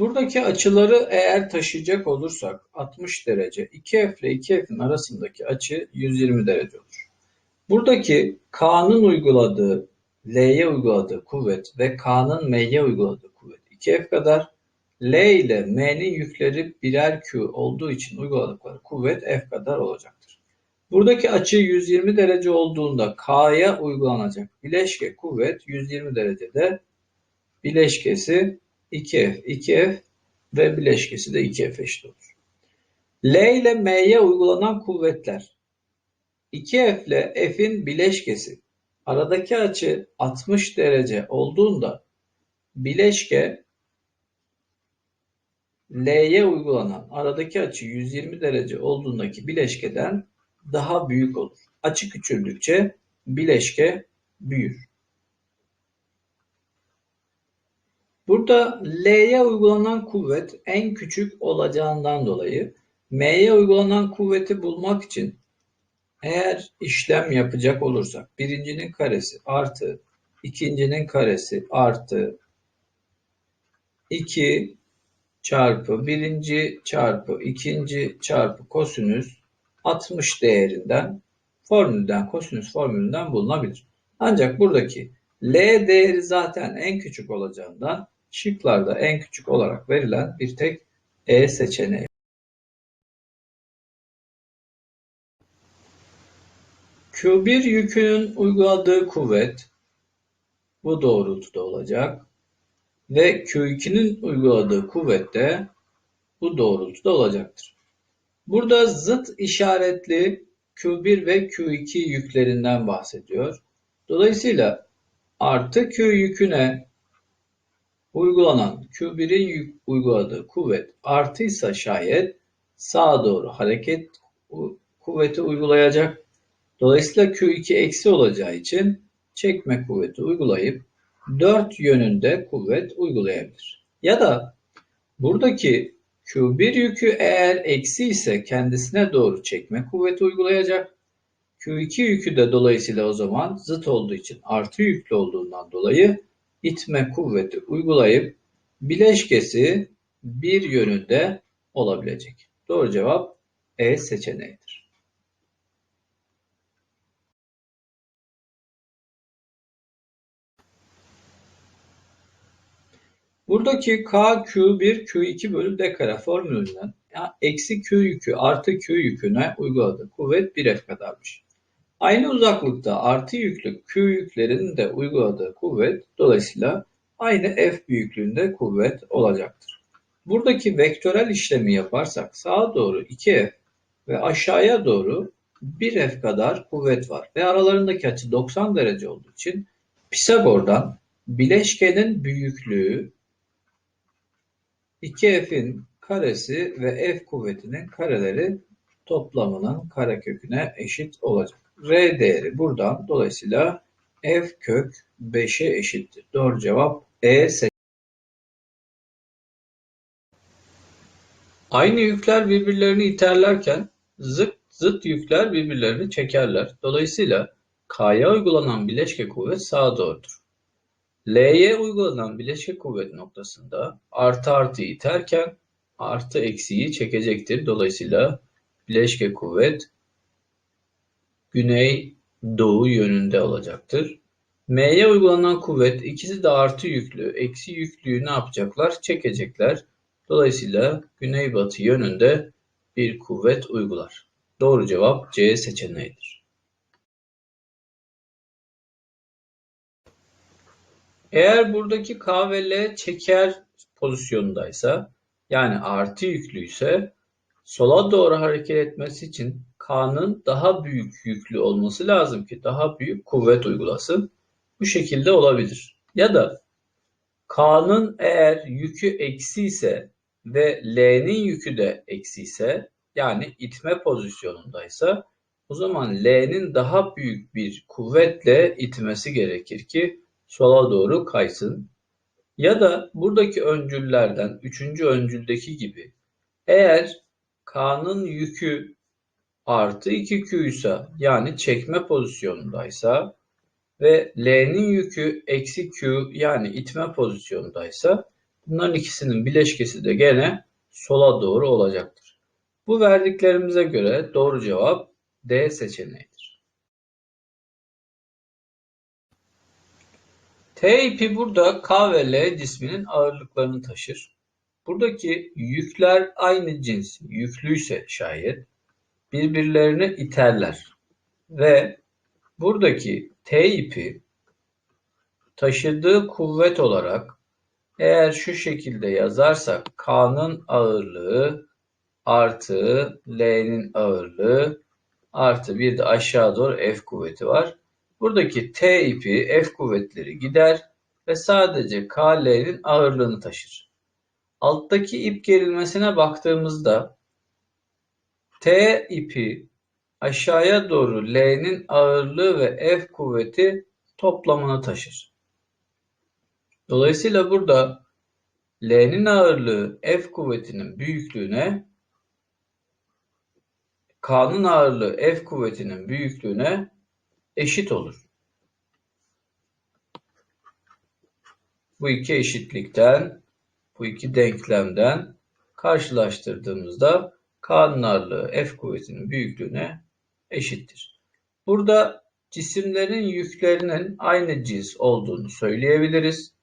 Buradaki açıları eğer taşıyacak olursak 60 derece 2F ile 2F'in arasındaki açı 120 derece olur. Buradaki K'nın uyguladığı L'ye uyguladığı kuvvet ve K'nın M'ye uyguladığı kuvvet 2F kadar. L ile M'nin yükleri birer Q olduğu için uyguladıkları kuvvet F kadar olacaktır. Buradaki açı 120 derece olduğunda K'ya uygulanacak bileşke kuvvet 120 derecede bileşkesi 2F, 2F ve bileşkesi de 2F eşit olur. L ile M'ye uygulanan kuvvetler 2F ile F'in bileşkesi aradaki açı 60 derece olduğunda bileşke L'ye uygulanan aradaki açı 120 derece olduğundaki bileşkeden daha büyük olur. Açı küçüldükçe bileşke büyür. Burada L'ye uygulanan kuvvet en küçük olacağından dolayı M'ye uygulanan kuvveti bulmak için eğer işlem yapacak olursak birincinin karesi artı ikincinin karesi artı 2 çarpı birinci çarpı ikinci çarpı kosinüs 60 değerinden formülden kosinüs formülünden bulunabilir. Ancak buradaki L değeri zaten en küçük olacağından şıklarda en küçük olarak verilen bir tek E seçeneği. Q1 yükünün uyguladığı kuvvet bu doğrultuda olacak ve Q2'nin uyguladığı kuvvet de bu doğrultuda olacaktır. Burada zıt işaretli Q1 ve Q2 yüklerinden bahsediyor. Dolayısıyla artı Q yüküne uygulanan Q1'in uyguladığı kuvvet artıysa şayet sağa doğru hareket kuvveti uygulayacak. Dolayısıyla Q2 eksi olacağı için çekme kuvveti uygulayıp dört yönünde kuvvet uygulayabilir. Ya da buradaki Q1 yükü eğer eksi ise kendisine doğru çekme kuvveti uygulayacak. Q2 yükü de dolayısıyla o zaman zıt olduğu için artı yüklü olduğundan dolayı itme kuvveti uygulayıp bileşkesi bir yönünde olabilecek. Doğru cevap E seçeneğidir. Buradaki K, Q1, Q2 bölü D formülünden eksi Q yükü artı Q yüküne uyguladığı kuvvet 1F kadarmış. Aynı uzaklıkta artı yüklü Q yüklerinin de uyguladığı kuvvet dolayısıyla aynı F büyüklüğünde kuvvet olacaktır. Buradaki vektörel işlemi yaparsak sağa doğru 2F ve aşağıya doğru 1F kadar kuvvet var ve aralarındaki açı 90 derece olduğu için Pisagor'dan bileşkenin büyüklüğü 2F'in karesi ve F kuvvetinin kareleri toplamının kareköküne eşit olacak. R değeri buradan dolayısıyla F kök 5'e eşittir. Doğru cevap E Aynı yükler birbirlerini iterlerken zıt, zıt yükler birbirlerini çekerler. Dolayısıyla K'ya uygulanan bileşke kuvvet sağa doğrudur. L'ye uygulanan bileşik kuvvet noktasında artı artı iterken artı eksiyi çekecektir. Dolayısıyla bileşke kuvvet güney doğu yönünde olacaktır. M'ye uygulanan kuvvet ikisi de artı yüklü. Eksi yüklüyü ne yapacaklar? Çekecekler. Dolayısıyla güneybatı yönünde bir kuvvet uygular. Doğru cevap C seçeneğidir. Eğer buradaki K ve L çeker pozisyondaysa yani artı yüklüyse sola doğru hareket etmesi için K'nın daha büyük yüklü olması lazım ki daha büyük kuvvet uygulasın. Bu şekilde olabilir. Ya da K'nın eğer yükü eksi ise ve L'nin yükü de eksi ise yani itme pozisyonundaysa o zaman L'nin daha büyük bir kuvvetle itmesi gerekir ki sola doğru kaysın. Ya da buradaki öncüllerden üçüncü öncüldeki gibi eğer K'nın yükü artı 2Q ise yani çekme pozisyonundaysa ve L'nin yükü eksi Q yani itme pozisyonundaysa Bunların ikisinin bileşkesi de gene sola doğru olacaktır. Bu verdiklerimize göre doğru cevap D seçeneğidir. T ipi burada K ve L cisminin ağırlıklarını taşır. Buradaki yükler aynı cins yüklüyse şayet birbirlerini iterler ve buradaki T ipi taşıdığı kuvvet olarak eğer şu şekilde yazarsak K'nın ağırlığı artı L'nin ağırlığı artı bir de aşağı doğru F kuvveti var. Buradaki T ipi F kuvvetleri gider ve sadece K, L'nin ağırlığını taşır. Alttaki ip gerilmesine baktığımızda T ipi aşağıya doğru L'nin ağırlığı ve F kuvveti toplamını taşır. Dolayısıyla burada L'nin ağırlığı F kuvvetinin büyüklüğüne K'nın ağırlığı F kuvvetinin büyüklüğüne eşit olur. Bu iki eşitlikten, bu iki denklemden karşılaştırdığımızda K'nın ağırlığı F kuvvetinin büyüklüğüne eşittir. Burada cisimlerin yüklerinin aynı cins olduğunu söyleyebiliriz.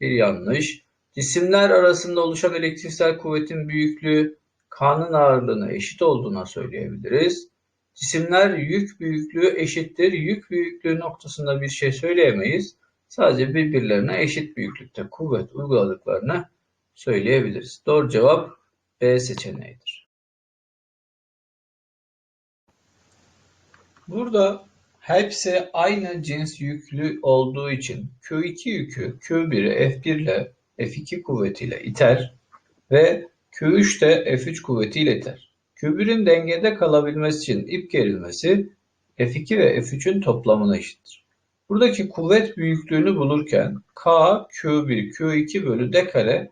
Bir yanlış. Cisimler arasında oluşan elektriksel kuvvetin büyüklüğü K'nın ağırlığına eşit olduğuna söyleyebiliriz. Cisimler yük büyüklüğü eşittir. Yük büyüklüğü noktasında bir şey söyleyemeyiz. Sadece birbirlerine eşit büyüklükte kuvvet uyguladıklarını söyleyebiliriz. Doğru cevap B seçeneğidir. Burada hepsi aynı cins yüklü olduğu için Q2 yükü Q1'i F1 ile F2 kuvvetiyle iter ve Q3 de F3 kuvvetiyle iter. Q1'in dengede kalabilmesi için ip gerilmesi F2 ve F3'ün toplamına eşittir. Buradaki kuvvet büyüklüğünü bulurken K, Q1, Q2 bölü D kare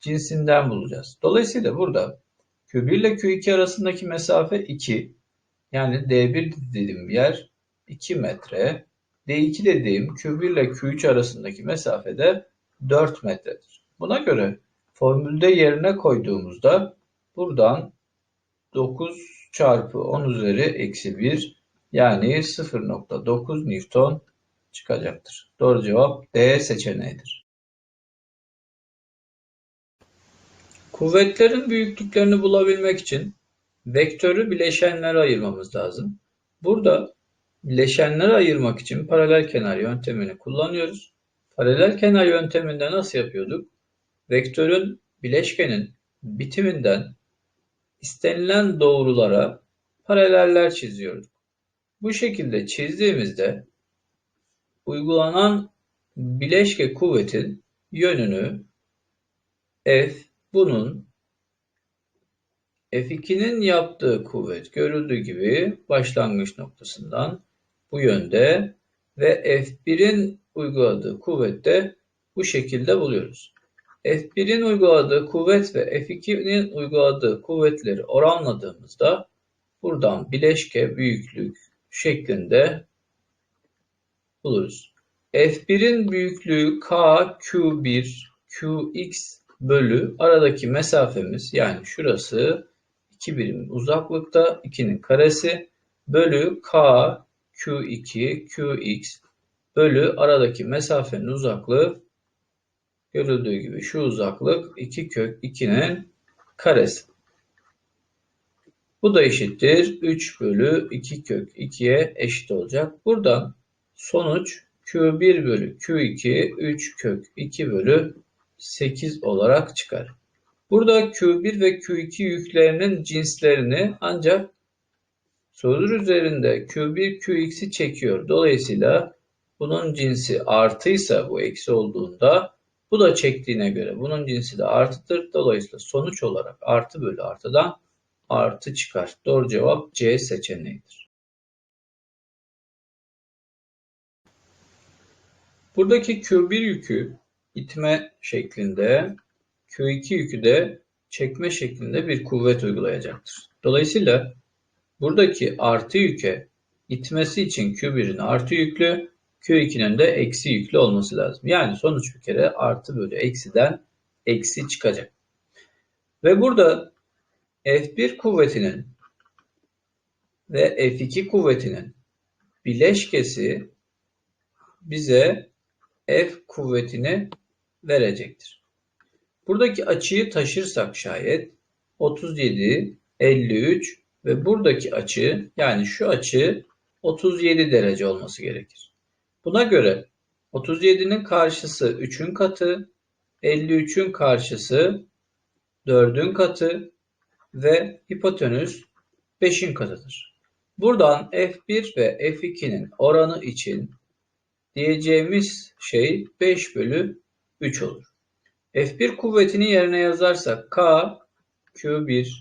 cinsinden bulacağız. Dolayısıyla burada Q1 ile Q2 arasındaki mesafe 2. Yani D1 dediğim yer 2 metre. D2 dediğim Q1 ile Q3 arasındaki mesafe de 4 metredir. Buna göre formülde yerine koyduğumuzda buradan 9 çarpı 10 üzeri eksi 1 yani 0.9 Newton çıkacaktır. Doğru cevap D seçeneğidir. Kuvvetlerin büyüklüklerini bulabilmek için vektörü bileşenlere ayırmamız lazım. Burada bileşenleri ayırmak için paralel kenar yöntemini kullanıyoruz. Paralel kenar yönteminde nasıl yapıyorduk? Vektörün bileşkenin bitiminden istenilen doğrulara paraleller çiziyoruz. Bu şekilde çizdiğimizde uygulanan bileşke kuvvetin yönünü F bunun F2'nin yaptığı kuvvet görüldüğü gibi başlangıç noktasından bu yönde ve F1'in uyguladığı kuvvet de bu şekilde buluyoruz. F1'in uyguladığı kuvvet ve F2'nin uyguladığı kuvvetleri oranladığımızda buradan bileşke büyüklük şeklinde buluruz. F1'in büyüklüğü K, Q1, Qx bölü aradaki mesafemiz yani şurası 2 birim uzaklıkta 2'nin karesi bölü K, Q2, Qx bölü aradaki mesafenin uzaklığı görüldüğü gibi şu uzaklık 2 kök 2'nin karesi. Bu da eşittir 3 bölü 2 kök 2'ye eşit olacak. Buradan sonuç Q1 bölü Q2 3 kök 2 bölü 8 olarak çıkar. Burada Q1 ve Q2 yüklerinin cinslerini ancak soru üzerinde Q1 Qx'i çekiyor. Dolayısıyla bunun cinsi artıysa bu eksi olduğunda bu da çektiğine göre bunun cinsi de artıdır. Dolayısıyla sonuç olarak artı bölü artıdan artı çıkar. Doğru cevap C seçeneğidir. Buradaki Q1 yükü itme şeklinde, Q2 yükü de çekme şeklinde bir kuvvet uygulayacaktır. Dolayısıyla buradaki artı yüke itmesi için Q1'in artı yüklü, Q2'nin de eksi yüklü olması lazım. Yani sonuç bir kere artı bölü eksiden eksi çıkacak. Ve burada F1 kuvvetinin ve F2 kuvvetinin bileşkesi bize F kuvvetini verecektir. Buradaki açıyı taşırsak şayet 37, 53 ve buradaki açı yani şu açı 37 derece olması gerekir. Buna göre 37'nin karşısı 3'ün katı, 53'ün karşısı 4'ün katı ve hipotenüs 5'in katıdır. Buradan F1 ve F2'nin oranı için diyeceğimiz şey 5 bölü 3 olur. F1 kuvvetini yerine yazarsak K Q1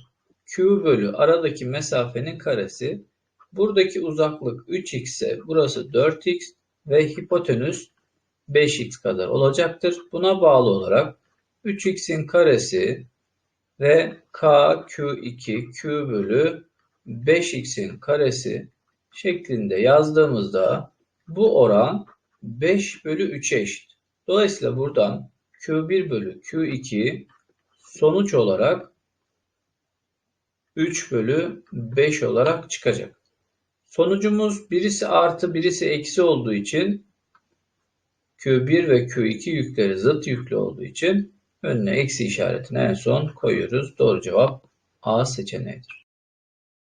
Q bölü aradaki mesafenin karesi. Buradaki uzaklık 3x ise burası 4x ve hipotenüs 5x kadar olacaktır. Buna bağlı olarak 3x'in karesi ve k q2 q bölü 5x'in karesi şeklinde yazdığımızda bu oran 5 bölü 3'e eşit. Dolayısıyla buradan q1 bölü q2 sonuç olarak 3 bölü 5 olarak çıkacak. Sonucumuz birisi artı birisi eksi olduğu için Q1 ve Q2 yükleri zıt yüklü olduğu için önüne eksi işaretini en son koyuyoruz. Doğru cevap A seçeneğidir.